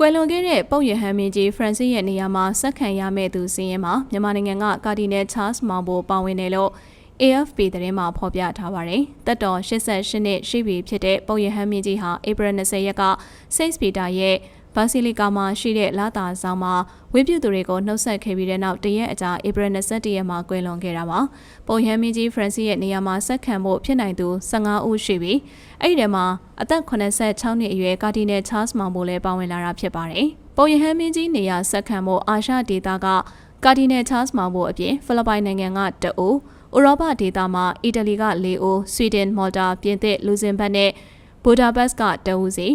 ကွယ်လွန်ခဲ့တဲ့ပုပ်ရဟန်းမင်းကြီးဖရန်စစ်ရဲ့နေရာမှာဆက်ခံရမယ့်သူစီးရင်မှာမြန်မာနိုင်ငံကကာဒီနယ်ချားစ်မောင်ဘိုပါဝင်တယ်လို့ AFP သတင်းမှာဖော်ပြထားပါတယ်။တက်တော်88နှစ်ရှိပြီဖြစ်တဲ့ပုပ်ရဟန်းမင်းကြီးဟာဧပြီ20ရက်ကစိတ်စပီတာရဲ့ ဘာစီလီကာမှာရှိတဲ့လာတာဆောင်မှာဝိပုသူတွေကိုနှုတ်ဆက်ခဲ့ပြီးတဲ့နောက်တရက်အကြာဧပြီ21ရက်မှာကွယ်လွန်ခဲ့တာပါ။ပုံရဟန်းမင်းကြီးဖရန်စစ်ရဲ့နေရာမှာဆက်ခံဖို့ဖြစ်နိုင်သူ15ဦးရှိပြီးအဲ့ဒီထဲမှာအသက်86နှစ်အရွယ်ကာဒီနယ်ချားစ်မောင်ဘိုလည်းပါဝင်လာတာဖြစ်ပါတယ်။ပုံရဟန်းမင်းကြီးနေရာဆက်ခံဖို့အာရှဒေသကကာဒီနယ်ချားစ်မောင်ဘိုအပြင်ဖိလစ်ပိုင်နိုင်ငံကတအူဥရောပဒေသမှာအီတလီက၄ဦး၊ဆွီဒင်၊မော်တာ၊ပြင်သစ်၊လူဇင်ဘတ်နဲ့ဘူဒါဘတ်ကတဦးစီ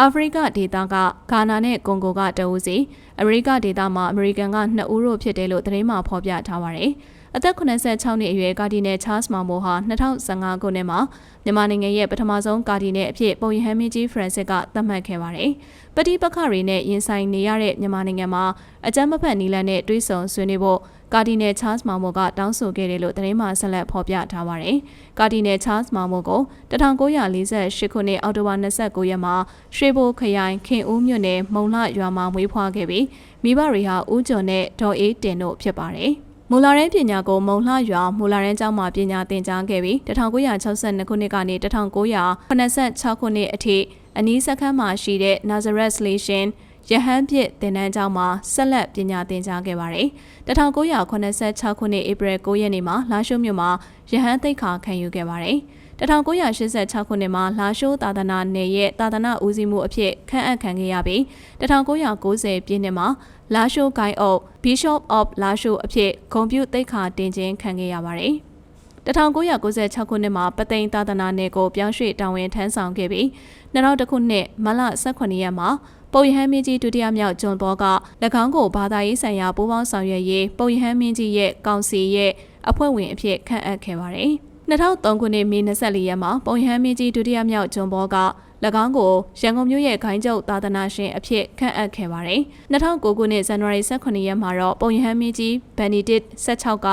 အာဖရိကဒေသကဂါနာနဲ့ကွန်ဂိုကတဦးစီအမေရိကဒေသမှာအမေရိကန်က2ဦးတို့ဖြစ်တယ်လို့သတင်းမှဖော်ပြထားပါတယ်။ အသက်86နှစ်အရွယ်ကာဒီနယ်ချားစ်မောင်မိုဟာ2015ခုနှစ်မှာမြန်မာနိုင်ငံရဲ့ပထမဆုံးကာဒီနယ်အဖြစ်ပုံရဟန်းမင်းကြီးဖရန်စစ်ကသတ်မှတ်ခဲ့ပါတယ်။ပဋိပက္ခတွေနဲ့ရင်ဆိုင်နေရတဲ့မြန်မာနိုင်ငံမှာအကြမ်းမဖက်နီလန်နဲ့တွဲဆုံဆွေးနွေးဖို့ကာဒီနယ်ချားစ်မောင်မိုကတောင်းဆိုခဲ့တယ်လို့သတင်းမှဆက်လက်ဖော်ပြထားပါတယ်။ကာဒီနယ်ချားစ်မောင်မိုကို1948ခုနှစ်အောက်တိုဘာ29ရက်မှာရွှေဘိုခရိုင်ခင်ဦးမြို့နယ်မုံလှရွာမှာမွေးဖွားခဲ့ပြီးမိဘတွေဟာဦးကျော်နဲ့ဒေါ်အေးတင်တို့ဖြစ်ပါတယ်။ မူလာရန်ပညာကိုမုံလှရွာမူလာရန်ကျောင်းမှာပညာသင်ကြားခဲ့ပြီး1962ခုနှစ်ကနေ1986ခုနှစ်အထိအနီးစခန်းမှာရှိတဲ့ Nazareth Station ရဟန်းပြစ်သင်တန်းကျောင်းမှာဆက်လက်ပညာသင်ကြားခဲ့ပါတယ်။1986ခုနှစ်ဧပြီ9ရက်နေ့မှာလာရှိုးမြို့မှာရဟန်းသိက္ခာခံယူခဲ့ပါတယ်။ 1986ခုနှစ်မှာလာရှိုးသာသနာနယ်ရဲ့သာသနာဦးစီးမှုအဖြစ်ခန့်အပ်ခံခဲ့ရပြီး1990ပြည့်နှစ်မှာလာရှိုးဂိုင်းအုပ် Bishop of လာရှိုးအဖြစ်ဂုံပြုသိက္ခာတင်ခြင်းခံခဲ့ရပါတယ်။1996ခုနှစ်မှာပသိမ်သာသနာနယ်ကိုပြောင်းရွှေ့တာဝန်ထမ်းဆောင်ခဲ့ပြီး2000ခုနှစ်မလ18ရက်မှာပုပ်ယဟန်မင်းကြီးဒုတိယမြောက်ဂျွန်ဘောက၎င်းကိုဘာသာရေးဆိုင်ရာပူးပေါင်းဆောင်ရွက်ရေးပုပ်ယဟန်မင်းကြီးရဲ့ကောင်စီရဲ့အဖွဲ့ဝင်အဖြစ်ခန့်အပ်ခဲ့ပါတယ်။ 2003ခုနှစ်မေ24ရက်မှာပုပ်ယဟန်မင်းကြီးဒုတိယမြောက်ဂျွန်ဘောက၎င်းကိုရန်ကုန်မြို့ရဲ့ခိုင်းကျုပ်သာသနာရှင်အဖြစ်ခန့်အပ်ခဲ့ပါတယ်။2009ခုနှစ်ဇန်နဝါရီ18ရက်မှာတော့ပုပ်ယဟန်မင်းကြီးဘန်နီဒစ်16က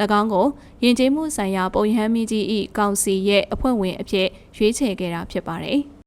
၎င်းကိုယဉ်ကျေးမှုဆိုင်ရာပုံရဟန်းမင်းကြီး၏ကောင်စီရဲ့အဖွဲ့ဝင်အဖြစ်ရွေးချယ်ခဲ့တာဖြစ်ပါတယ်။